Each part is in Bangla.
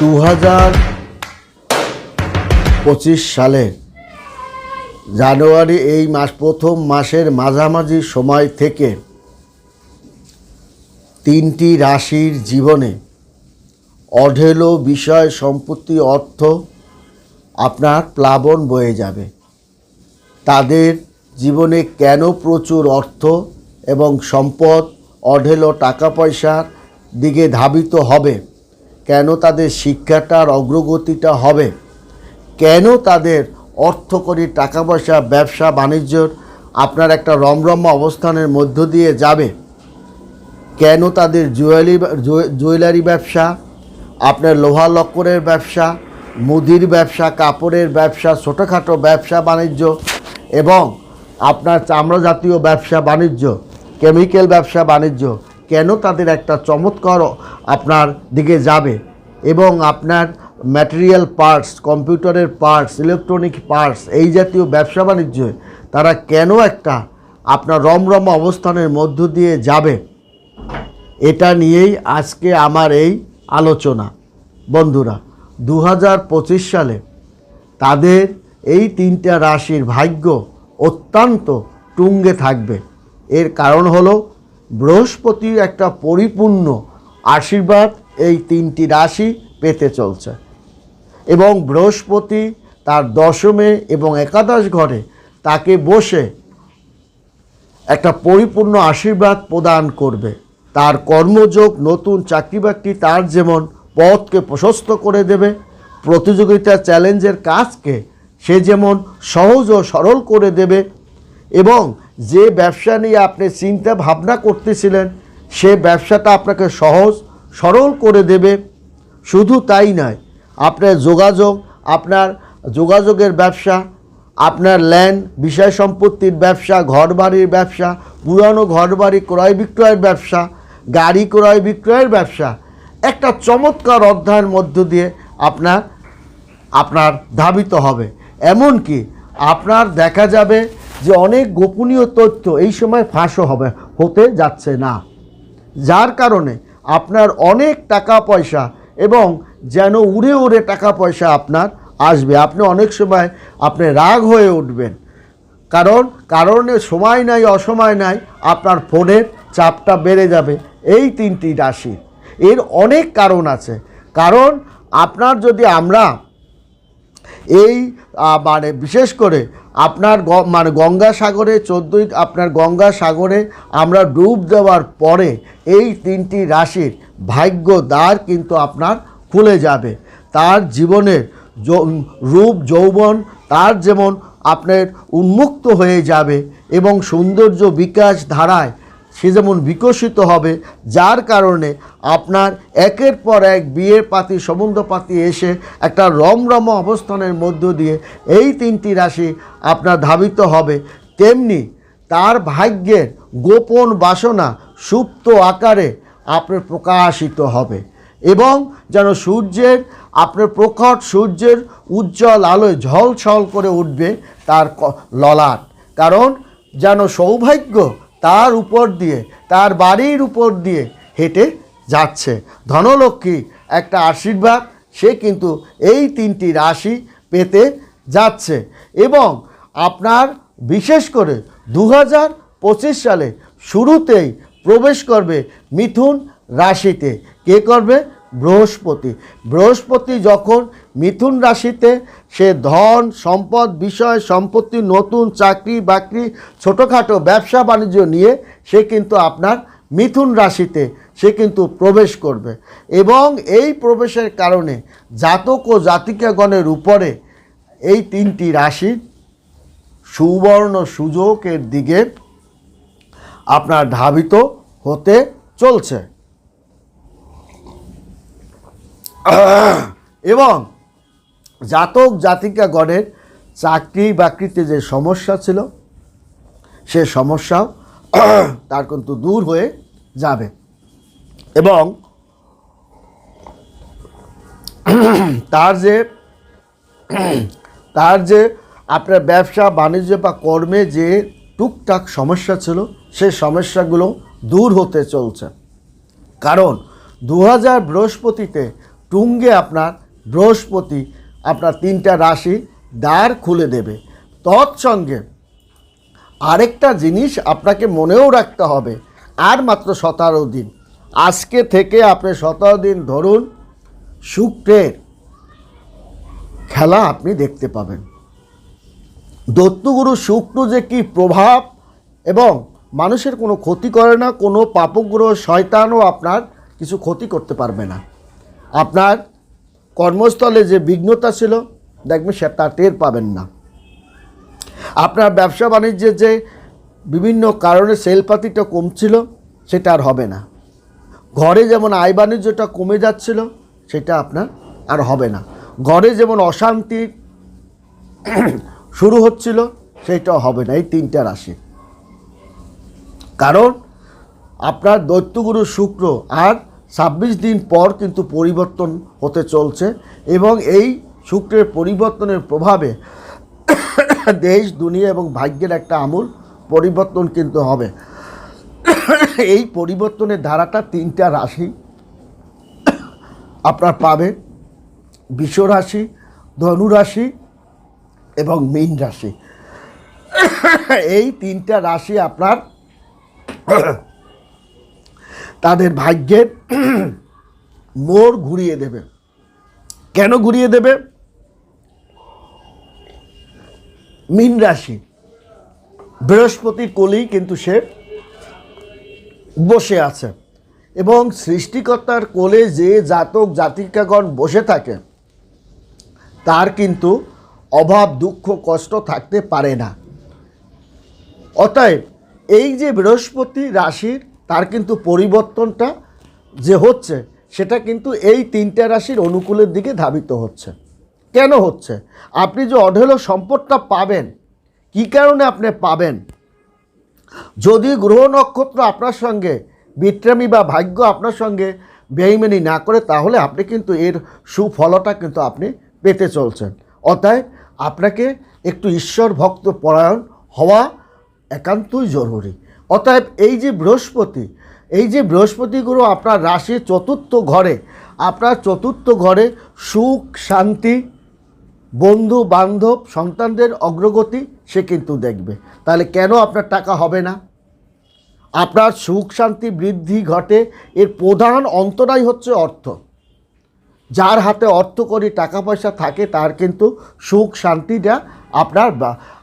দু হাজার পঁচিশ সালে জানুয়ারি এই মাস, প্রথম মাসের মাঝামাঝি সময় থেকে তিনটি রাশির জীবনে অঢেলো বিষয় সম্পত্তি অর্থ আপনার প্লাবন বয়ে যাবে। তাদের জীবনে কেন প্রচুর অর্থ এবং সম্পদ, অঢেলো টাকা পয়সার দিকে ধাবিত হবে? কেন তাদের শিক্ষাটার অগ্রগতিটা হবে? কেন তাদের অর্থকরী টাকা পয়সা ব্যবসা, বাণিজ্যর আপনার একটা রমরম অবস্থানের মধ্য দিয়ে যাবে? কেন তাদের জুয়েলারি জুয়েলারি ব্যবসা, আপনার লোহা লক্করের ব্যবসা, মুদির ব্যবসা, কাপড়ের ব্যবসা, ছোটোখাটো ব্যবসা, বাণিজ্য এবং আপনার চামড়া জাতীয় ব্যবসা, বাণিজ্য, কেমিক্যাল ব্যবসা, বাণিজ্য কেন তাদের একটা চমৎকার আপনার দিকে যাবে? এবং আপনার ম্যাটেরিয়াল পার্টস কম্পিউটারের পার্টস ইলেকট্রনিক পার্টস এই জাতীয় ব্যবসা বাণিজ্যে তারা কেন একটা আপনার রমরম অবস্থানের মধ্য দিয়ে যাবে? এটা নিয়েই আজকে আমার এই আলোচনা। বন্ধুরা দু হাজার পঁচিশ সালে তাদের এই তিনটা রাশির ভাগ্য অত্যন্ত টুঙ্গে থাকবে। এর কারণ হলো বৃহস্পতির একটা পরিপূর্ণ আশীর্বাদ এই তিনটি রাশি পেতে চলছে। এবং বৃহস্পতি তার দশমে এবং একাদশ ঘরে তাকে বসে একটা পরিপূর্ণ আশীর্বাদ প্রদান করবে। তার কর্মযোগ, নতুন চাকরি বাকরি তার যেমন পথকে প্রশস্ত করে দেবে, প্রতিযোগিতা চ্যালেঞ্জের কাজকে সে যেমন সহজ ও সরল করে দেবে এবং যে ব্যবসা নিয়ে আপনি চিন্তা ভাবনা করতেছিলেন, সে ব্যবসাটা আপনাকে সহজ, সরল করে দেবে। শুধু তাই নয়, আপনার যোগাযোগ, আপনার যোগাযোগের ব্যবসা, আপনার ল্যান্ড বিষয় সম্পত্তির ব্যবসা, ঘরবাড়ির ব্যবসা, পুরানো ঘরবাড়ি, ক্রয় বিক্রয়ের ব্যবসা, গাড়ি ক্রয় বিক্রয়ের ব্যবসা, একটা চমৎকার অধ্যায়ের মধ্য দিয়ে আপনার আপনার ধাবিত হবে। এমনকি আপনার দেখা যাবে যে অনেক গোপনীয় তথ্য এই সময় ফাঁসও হবে, হতে যাচ্ছে না। যার কারণে আপনার অনেক টাকা পয়সা এবং যেন উড়ে উড়ে টাকা পয়সা আপনার আসবে। আপনি অনেক সময় আপনি রাগ হয়ে উঠবেন। কারণ, কারণে সময় নাই, অসময় নাই, আপনার ফোনের চাপটা বেড়ে যাবে এই তিনটি রাশি এর অনেক কারণ আছে। কারণ, আপনার যদি আমরা এই মানে বিশেষ করে আপনার মানে গঙ্গাসাগরে চোদ্দোই, আপনার গঙ্গাসাগরে আমরা ডুব দেওয়ার পরে এই তিনটি রাশির ভাগ্য দ্বার কিন্তু আপনার খুলে যাবে। তার জীবনের রূপ, যৌবন, তার যেমন আপনার উন্মুক্ত হয়ে যাবে এবং সৌন্দর্য বিকাশ ধারায় সে যেমন বিকশিত হবে, যার কারণে আপনার একের পর এক বিয়ের পাতি সম্বন্ধপাতি এসে একটা রমরম অবস্থানের মধ্য দিয়ে এই তিনটি রাশি আপনার ধাবিত হবে। তেমনি তার ভাগ্যের গোপন বাসনা সুপ্ত আকারে আপনার প্রকাশিত হবে এবং যেন সূর্যের, আপনার প্রখর সূর্যের উজ্জ্বল আলোয় ঝলছল করে উঠবে তার ললাট। কারণ যেন সৌভাগ্য তার উপর দিয়ে, তার বাড়ির উপর দিয়ে হেঁটে যাচ্ছে। ধনলক্ষ্মী একটা আশীর্বাদ, সে কিন্তু এই তিনটি রাশি পেতে যাচ্ছে এবং আপনার বিশেষ করে দু হাজার পঁচিশ সালে শুরুতেই প্রবেশ করবে মিথুন রাশিতে। কে করবে? বৃহস্পতি। বৃহস্পতি যখন মিথুন রাশিতে সে ধন, সম্পদ, বিষয়, সম্পত্তি, নতুন চাকরি, বাকরি, ছোটোখাটো ব্যবসা বাণিজ্য নিয়ে সে কিন্তু আপনার মিথুন রাশিতে সে কিন্তু প্রবেশ করবে। এবং এই প্রবেশের কারণে জাতক ও জাতিকাগণের উপরে এই তিনটি রাশি সুবর্ণ সুযোগের দিকে আপনার ধাবিত হতে চলছে। এবং জাতক জাতিকাগণের চাকরি বাকরিতে যে সমস্যা ছিল, সে সমস্যাও তার কিন্তু দূর হয়ে যাবে। এবং তার যে তার যে আপনার ব্যবসা, বাণিজ্য বা কর্মে যে টুকটাক সমস্যা ছিল সেই সমস্যাগুলো দূর হতে চলছে। কারণ দু হাজার বৃহস্পতিতে টুঙ্গে আপনার বৃহস্পতি আপনার তিনটা রাশি দ্বার খুলে দেবে। তৎসঙ্গে আরেকটা জিনিস আপনাকে মনেও রাখতে হবে, আর মাত্র সতেরো দিন। আজকে থেকে আপনি সতেরো দিন ধরুন শুক্রের খেলা আপনি দেখতে পাবেন। দত্তগুরু শুক্র যে কি প্রভাব এবং মানুষের কোনো ক্ষতি করে না, কোনো পাপগ্রহ, শয়তানও আপনার কিছু ক্ষতি করতে পারবে না। আপনার কর্মস্থলে যে বিঘ্নতা ছিল, দেখবেন সে তা টের পাবেন না। আপনার ব্যবসা বাণিজ্যে যে বিভিন্ন কারণে সেলপাতিটা কমছিল, সেটা আর হবে না। ঘরে যেমন আয় বাণিজ্যটা কমে যাচ্ছিল, সেটা আপনার আর হবে না। ঘরে যেমন অশান্তি শুরু হচ্ছিল সেটাও হবে না, এই তিনটা রাশি। কারণ আপনার দৈত্যগুরু শুক্র আর ছাব্বিশ দিন পর কিন্তু পরিবর্তন হতে চলছে এবং এই শুক্রের পরিবর্তনের প্রভাবে দেশ, দুনিয়া এবং ভাগ্যের একটা আমূল পরিবর্তন কিন্তু হবে। এই পরিবর্তনের ধারাটা তিনটা রাশি আপনার পাবে বিশ্বরাশি ধনুরাশি এবং মীন রাশি। এই তিনটা রাশি আপনার তাদের ভাগ্যের মোড় ঘুরিয়ে দেবে। কেন ঘুরিয়ে দেবে? মীন রাশি। বৃহস্পতির কোলেই কিন্তু সে বসে আছে এবং সৃষ্টিকর্তার কোলে যে জাতক জাতিকাগণ বসে থাকে, তার কিন্তু অভাব, দুঃখ, কষ্ট থাকতে পারে না। অতএব এই যে বৃহস্পতি রাশির তার কিন্তু পরিবর্তনটা যে হচ্ছে, সেটা কিন্তু এই তিনটা রাশির অনুকূলের দিকে ধাবিত হচ্ছে। কেন হচ্ছে? আপনি যে অঢেল সম্পদটা পাবেন, কী কারণে আপনি পাবেন? যদি গ্রহ নক্ষত্র আপনার সঙ্গে, বিট্রামি বা ভাগ্য আপনার সঙ্গে বেইমানি না করে, তাহলে আপনি কিন্তু এর সুফলটা কিন্তু আপনি পেতে চলছেন। অতএব আপনাকে একটু ঈশ্বর ভক্ত পরায়ণ হওয়া একান্তই জরুরি। অতএব এই যে বৃহস্পতি, এই যে বৃহস্পতি গুরু আপনার রাশির চতুর্থ ঘরে, আপনার চতুর্থ ঘরে সুখ, শান্তি, বন্ধু, বান্ধব, সন্তানদের অগ্রগতি সে কিন্তু দেখবে। তাহলে কেন আপনার টাকা হবে না? আপনার সুখ, শান্তি বৃদ্ধি ঘটে, এর প্রধান অন্তরাই হচ্ছে অর্থ। যার হাতে অর্থ করি টাকা পয়সা থাকে, তার কিন্তু সুখ, শান্তিটা আপনার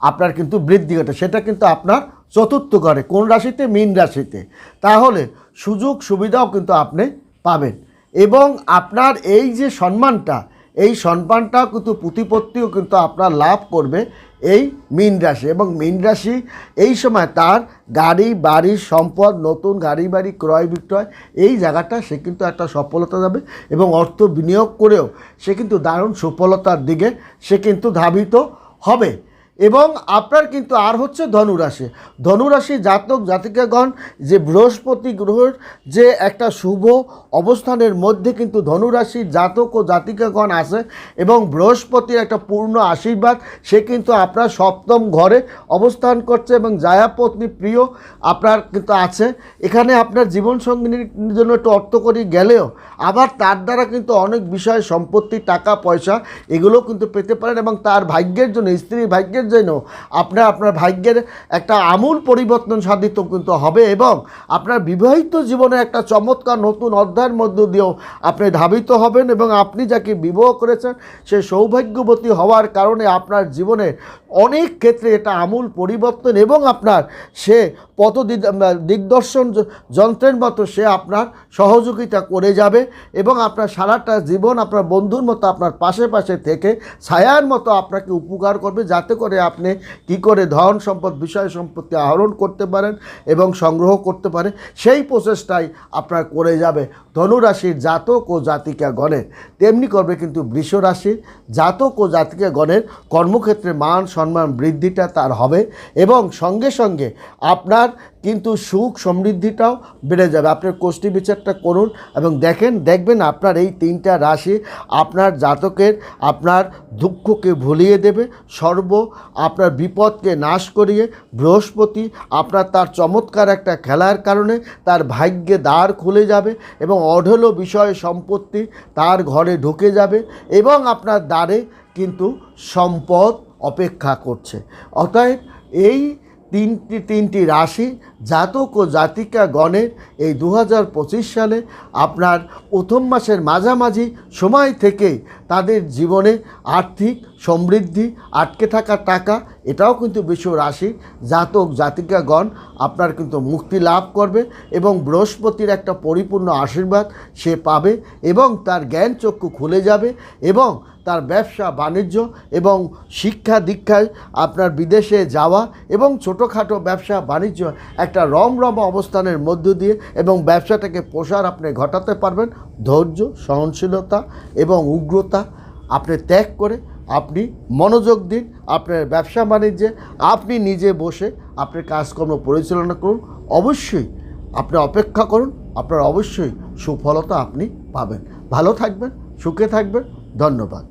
আপনার কিন্তু বৃদ্ধি ঘটে। সেটা কিন্তু আপনার চতুর্থ ঘরে, কোন রাশিতে? মীন রাশিতে। তাহলে সুযোগ সুবিধাও কিন্তু আপনি পাবেন। এবং আপনার এই যে সম্মানটা, এই সম্মানটাও কিন্তু প্রতিপত্তিও কিন্তু আপনার লাভ করবে এই মীন রাশি। এবং মীন রাশি এই সময় তার গাড়ি, বাড়ি, সম্পদ, নতুন গাড়ি, বাড়ি, ক্রয়, বিক্রয়, এই জায়গাটা সে কিন্তু একটা সফলতা যাবে এবং অর্থ বিনিয়োগ করেও সে কিন্তু দারুণ সফলতার দিকে সে কিন্তু ধাবিত হবে। এবং আপনার কিন্তু আর হচ্ছে ধনুরাশি। ধনুরাশি জাতক জাতিকাগণ, যে বৃহস্পতি গ্রহের যে একটা শুভ অবস্থানের মধ্যে কিন্তু ধনুরাশির জাতক ও জাতিকাগণ আছে এবং বৃহস্পতির একটা পূর্ণ আশীর্বাদ, সে কিন্তু আপনার সপ্তম ঘরে অবস্থান করছে এবং জায়াপত্নী প্রিয় আপনার কিন্তু আছে। এখানে আপনার জীবনসঙ্গিনীর জন্য একটু অর্থকরী গেলেও আবার তার দ্বারা কিন্তু অনেক বিষয় সম্পত্তি, টাকা, পয়সা এগুলো কিন্তু পেতে পারেন এবং তার ভাগ্যের জন্য, স্ত্রীর ভাগ্যের জন্য আপনার আপনার ভাগ্যের একটা আমূল পরিবর্তন সাধিত কিন্তু হবে এবং আপনার বিবাহিত জীবনে একটা চমৎকার নতুন অধ্যায়ের মধ্য দিয়েও আপনি ধাবিত হবেন এবং আপনি যাকে বিবাহ করেছেন, সে সৌভাগ্যবতী হওয়ার কারণে আপনার জীবনে অনেক ক্ষেত্রে এটা আমূল পরিবর্তন এবং আপনার সে পথ দিগদর্শন যন্ত্রের মতো সে আপনার সহযোগিতা করে যাবে এবং আপনার সারাটা জীবন আপনার বন্ধুর মতো আপনার পাশে পাশে থেকে ছায়ার মতো আপনাকে উপকার করবে, যাতে করে আপনি কি করে ধন সম্পদ, বিষয় সম্পত্তি আহরণ করতে পারেন এবং সংগ্রহ করতে পারেন, সেই প্রচেষ্টাই আপনার করে যাবে। ধনুরাশির জাতক ও জাতিকা গণের, তেমনি করবে কিন্তু বৃষ রাশির জাতক ও জাতিকা গণের কর্মক্ষেত্রে মান সম্মান বৃদ্ধিটা তার হবে এবং সঙ্গে সঙ্গে আপনার কিন্তু সুখ সমৃদ্ধিটাও বেড়ে যাবে। আপনার কোষ্ঠী বিচারটা করুন এবং দেখেন, দেখবেন আপনার এই তিনটা রাশি আপনার জাতকের, আপনার দুঃখকে ভুলিয়ে দেবে। সর্ব আপনার বিপদকে নাশ করিয়ে বৃহস্পতি আপনার তার চমৎকার একটা খেলার কারণে তার ভাগ্যে দ্বার খুলে যাবে এবং অঢেলো বিষয় সম্পত্তি তার ঘরে ঢুকে যাবে এবং আপনার দ্বারে কিন্তু সম্পদ অপেক্ষা করছে। অতএব এই তিনটি তিনটি রাশি জাতক ও জাতিকা গণের এই দু হাজার পঁচিশ সালে আপনার প্রথম মাসের মাঝামাঝি সময় থেকে তাদের জীবনে আর্থিক সমৃদ্ধি, আটকে থাকা টাকা, এটাও কিন্তু বিশ্ব রাশি জাতক, জাতিকাগণ আপনার কিন্তু মুক্তি লাভ করবে এবং বৃহস্পতির একটা পরিপূর্ণ আশীর্বাদ সে পাবে এবং তার জ্ঞান চক্ষু খুলে যাবে এবং তার ব্যবসা, বাণিজ্য এবং শিক্ষা দীক্ষায় আপনার বিদেশে যাওয়া এবং ছোটোখাটো ব্যবসা, বাণিজ্য একটা রমরম অবস্থানের মধ্য দিয়ে এবং ব্যবসাটাকে প্রসার আপনি ঘটাতে পারবেন। ধৈর্য, সহনশীলতা এবং উগ্রতা আপনি ত্যাগ করে আপনি মনোযোগ দিন, আপনার ব্যবসা বাণিজ্যে আপনি নিজে বসে আপনার কাজকর্ম পরিচালনা করুন। অবশ্যই আপনি অপেক্ষা করুন, আপনার অবশ্যই সুফলতা আপনি পাবেন। ভালো থাকবেন, সুখে থাকবেন। ধন্যবাদ।